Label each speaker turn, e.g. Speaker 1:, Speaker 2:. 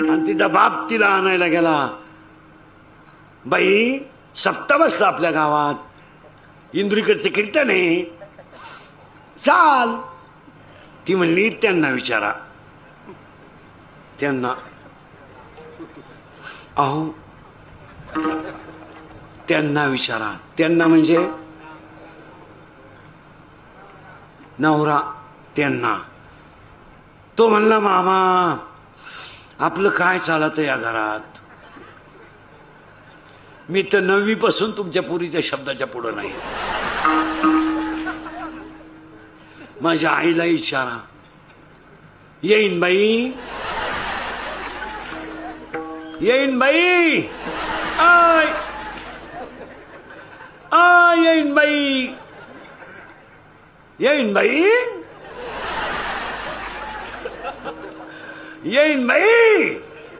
Speaker 1: आणि तिचा बाप तिला आणायला गेला. बाई सप्ता बसला आपल्या गावात. इंद्रिकडचे कीर्तन आहे. चाल. ती म्हणली त्यांना विचारा. त्यांना. अहो त्यांना विचारा. त्यांना म्हणजे? नवरा त्यांना. तो म्हणला मामा आपलं काय चालतं या घरात? मी तर नववी पासून तुमच्या पुरीच्या शब्दाच्या पुढं नाही. माझ्या आईला इशारा. येईन बाई. येईन बाई. आय. आ येईन बाई. येईन बाई. येईन बाई